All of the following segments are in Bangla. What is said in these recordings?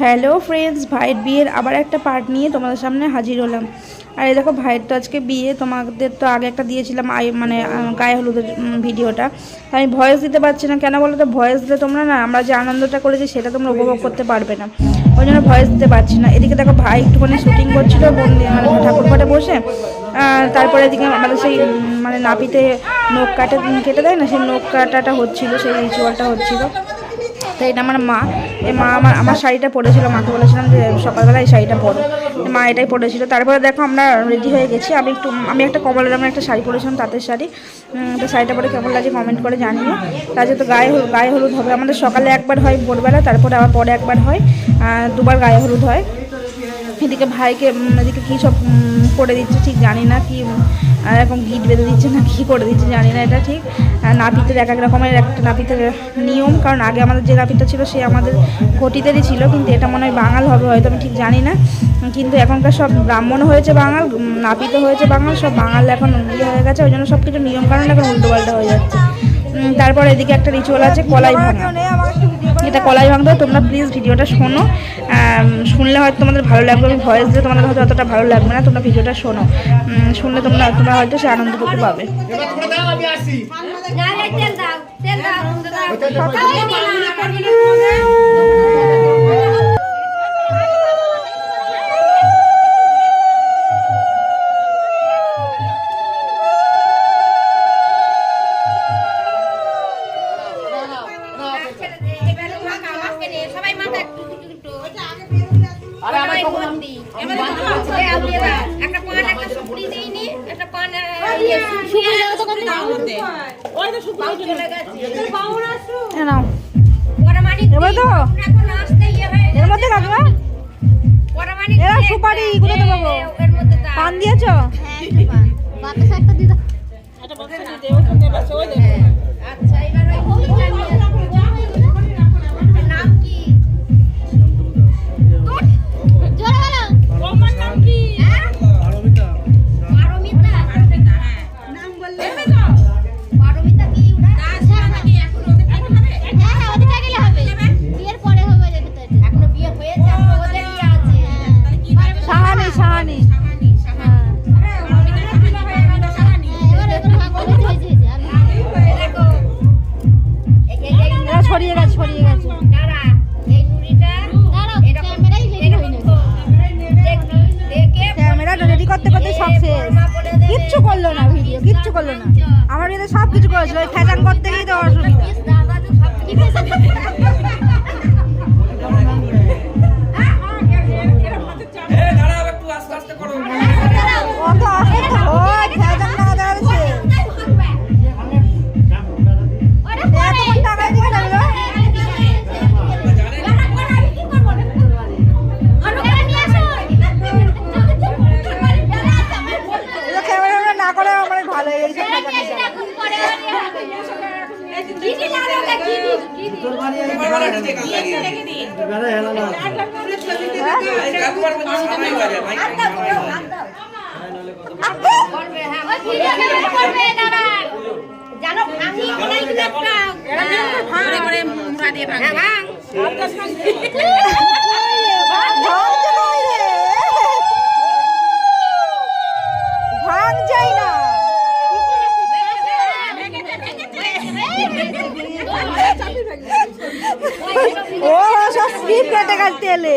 হ্যালো ফ্রেন্ডস, ভাইয়ের বিয়ের আবার একটা পার্ট নিয়ে তোমাদের সামনে হাজির হলাম। আর এই দেখো, ভাইয়ের তো আজকে বিয়ে, তোমাদের তো আগে একটা দিয়েছিলাম আই মানে গায়ে হলুদের ভিডিওটা। আমি ভয়েস দিতে পারছি না, কেন বলো তো? ভয়েস দিলে তোমরা না, আমরা যে আনন্দটা করেছি সেটা তোমরা উপভোগ করতে পারবে না। ওই জন্য ভয়েস দিতে পারছি না। এদিকে দেখো, ভাই একটুখানি শুটিং করছিল বন্দি মানে ঠাকুর ঘরে বসে। তারপরে এদিকে আমাদের সেই মানে নাপিতে নখ কাটে কেটে দেয় না, সেই নখ কাটাটা হচ্ছিল, সেই রিচুয়ালটা হচ্ছিল। তো এটা আমার মা। এই মা আমার আমার শাড়িটা পরেছিল, মাকে বলেছিলাম যে সকালবেলা এই শাড়িটা পরো। মা এটাই পরেছিল। তারপরে দেখো আমরা রেডি হয়ে গেছি। আমি একটু, আমি একটা কমলা রঙের একটা শাড়ি পরেছিলাম, তাঁতের শাড়ি। তো শাড়িটা পরে কেমন লাগে কমেন্ট করে জানিও। তার তো গায়ে হলুদ গায়ে হলুদ হবে। আমাদের সকালে একবার হয় ভোরবেলা, তারপরে আবার পরে একবার হয়। দুবার গায়ে হলুদ হয়। এদিকে ভাইকে এদিকে কী সব করে দিচ্ছে ঠিক জানি না কি আর এরকম গিট বেঁধে দিচ্ছে না কী করে দিচ্ছে, জানি না এটা ঠিক। নাপিতের এক এক রকমের একটা নাপিতের নিয়ম, কারণ আগে আমাদের যে নাপিতটা ছিল সে আমাদের ঘটিতেরই ছিল, কিন্তু এটা মনে হয় বাঙাল হবে, হয়তো আমি ঠিক জানি না। কিন্তু এখনকার সব ব্রাহ্মণ হয়েছে বাঙাল, নাপিত হয়েছে বাঙাল, সব বাঙাল এখন ইয়ে হয়ে গেছে, ওই জন্য সব কিছু নিয়মকানুন এখন উল্টোপাল্টা হয়ে যাচ্ছে। তারপর এদিকে একটা রিচুয়াল আছে কলাই ভাঙা। এটা কলাই ভাঙতে হয়, তোমরা প্লিজ ভিডিওটা শোনো। শুনলে হয়তো তোমাদের ভালো লাগবে আমি ভয়েস দিয়ে তোমাদের হয়তো অতটা ভালো লাগবে না তোমরা ভিডিওটা শোনো। শুনলে তোমরা তোমরা হয়তো সে আনন্দ করতে পাবে এবার করে দাও একটা পান একটা সুপুরি দিইনি একটা পান ইয়ে, এবার তো? ইয়ে হয়ে এর মধ্যে এরা সুপারি, এগুলো তো। পান দিয়েছ? আচ্ছা কিচ্ছু করল না ভিডিও, কিচ্ছু করল না। আমার বিয়েতে সব কিছু করেছিল, ওই ফ্যাশন করতে গিয়ে তো অসুবিধা। জানো ভাঙি অনেকগুলো একটা ভাঙ করে মুড়া দিয়ে ভাঙ? ভাঙ যাই না ও সব স্লিপ কেটে গেছে তেলে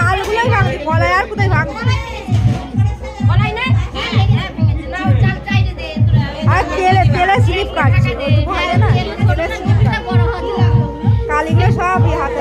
চালগুলোই ভাঙছে কলাই আর কোথায় ভাঙছে? হ্যাঁ হ্যাঁ আর তেলে তেলে স্লিপ কাটছে। না? তেলে স্লিপ কাটছে। কালিগুলো সব এই হাতে।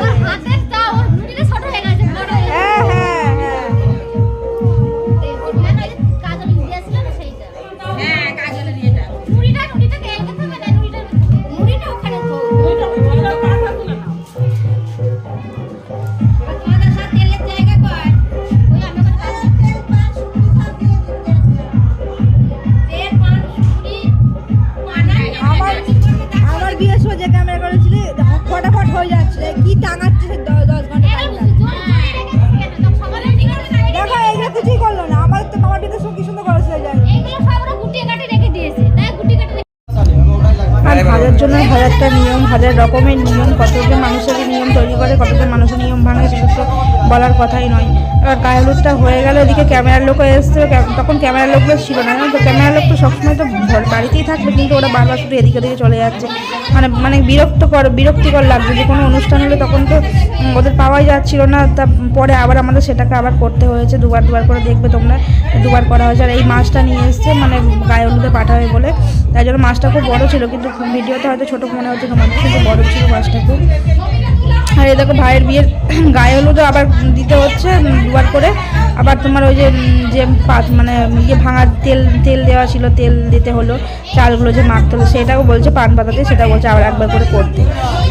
হয়ে যাচ্ছে। কি দেখো এগুলো কিছুই করল না। আমার তো বাবার দিকে সব কি সুন্দর খরচ হয়ে যায় ভাজার জন্য হাজারটা নিয়ম হাজার রকমের নিয়ম কতজন মানুষের নিয়ম তৈরি করে কতজন মানুষের নিয়ম ভাঙে সেসব বলার কথাই নয়। এবার গায়ে হলুদটা হয়ে গেল, এদিকে ক্যামেরার লোকও এসছে তখন ক্যামেরার লোকগুলো ছিল না তো? ক্যামেরার লোক তো সবসময় তো বাড়িতেই থাকবে, কিন্তু ওরা বারবার শুধু এদিকে ওদিকে চলে যাচ্ছে। মানে মানে বিরক্তকর, বিরক্তিকর লাগছে। যে কোনো অনুষ্ঠান হলে তখন তো ওদের পাওয়াই যাচ্ছিল না। তা পরে আবার আমাদের সেটাকে আবার করতে হয়েছে। দুবার দুবার করে দেখবে তোমরা। দুবার করা হয়েছে। আর এই মাছটা নিয়ে এসছে মানে গায়ে হলুদে পাঠাবে বলে। তাই জন্য মাছটা খুব বড়ো ছিল, কিন্তু ভিডিওতে হয়তো ছোটো মনে হচ্ছে তোমাদের, কিন্তু বড়ো ছিল মাছটা খুব। আর এই দেখো ভাইয়ের বিয়ের গায়ে হলুদও আবার দিতে হচ্ছে দুবার করে। আবার তোমার ওই যে যে পাত মানে ইয়ে ভাঙা তেল তেল দেওয়া ছিল, তেল দিতে হলো, চালগুলো যে মাখতে হলো, সেটাও বলছে পান পাতাতে সেটা বলছে আবার একবার করে করতে।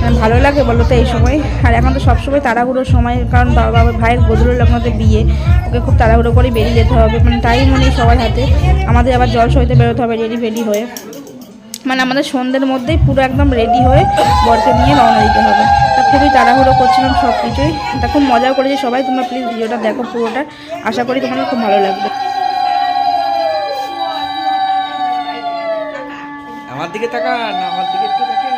মানে ভালো লাগে বলো তো এই সময়। আর এখন তো সবসময় তাড়াহুড়োর সময়, কারণ বাবা বাবা, ভাইয়ের গজুরের লগ্নতে বিয়ে। ওকে খুব তাড়াহুড়ো করে বেরিয়ে যেতে হবে। মানে টাইমও নেই সবার হাতে। আমাদের আবার জল সইতে বেরোতে হবে রেডি ফেডি হয়ে। মানে আমাদের সন্ধ্যের মধ্যেই পুরো একদম রেডি হয়ে বরকে নিয়ে রওনা দিতে হবে। খুবই তাড়াহুড়ো করছিলাম সব কিছুই। তা খুব মজাও করেছি সবাই, তোমরা প্লিজ ভিডিওটা দেখো পুরোটা। আশা করি তোমাদের খুব ভালো লাগবে। আমার দিকে তাকান, আমার দিকে একটু তাকা